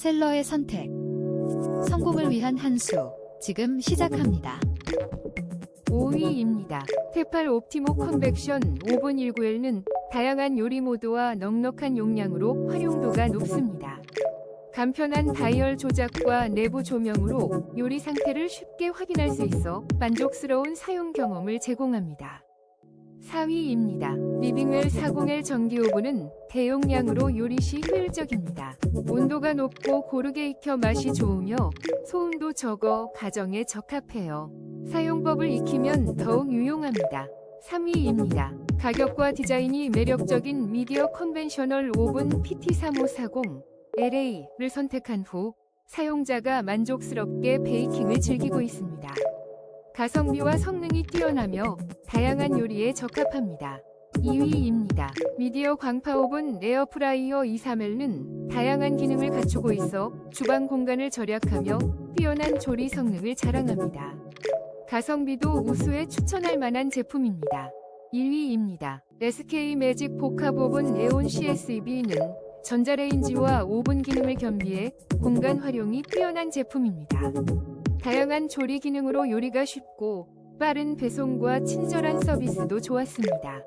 셀러의 선택. 성공을 위한 한 수. 지금 시작합니다. 5위입니다. 테팔 옵티모 컨벡션 5분 19L는 다양한 요리 모드와 넉넉한 용량으로 활용도가 높습니다. 간편한 다이얼 조작과 내부 조명으로 요리 상태를 쉽게 확인할 수 있어 만족스러운 사용 경험을 제공합니다. 4위입니다. 리빙웰 40L 전기 오븐은 대용량으로 요리 시 효율적입니다. 온도가 높고 고르게 익혀 맛이 좋으며 소음도 적어 가정에 적합해요. 사용법을 익히면 더욱 유용합니다. 3위입니다. 가격과 디자인이 매력적인 미디어 컨벤셔널 오븐 PT3540 LA를 선택한 후 사용자가 만족스럽게 베이킹을 즐기고 있습니다. 가성비와 성능이 뛰어나며 다양한 요리에 적합합니다. 2위입니다. 미디어 광파 오븐 에어프라이어 23L는 다양한 기능을 갖추고 있어 주방 공간을 절약하며 뛰어난 조리 성능을 자랑합니다. 가성비도 우수에 추천할 만한 제품입니다. 1위입니다. SK 매직 복합 오븐 에온 CSEB는 전자레인지와 오븐 기능을 겸비해 공간 활용이 뛰어난 제품입니다. 다양한 조리 기능으로 요리가 쉽고 빠른 배송과 친절한 서비스도 좋았습니다.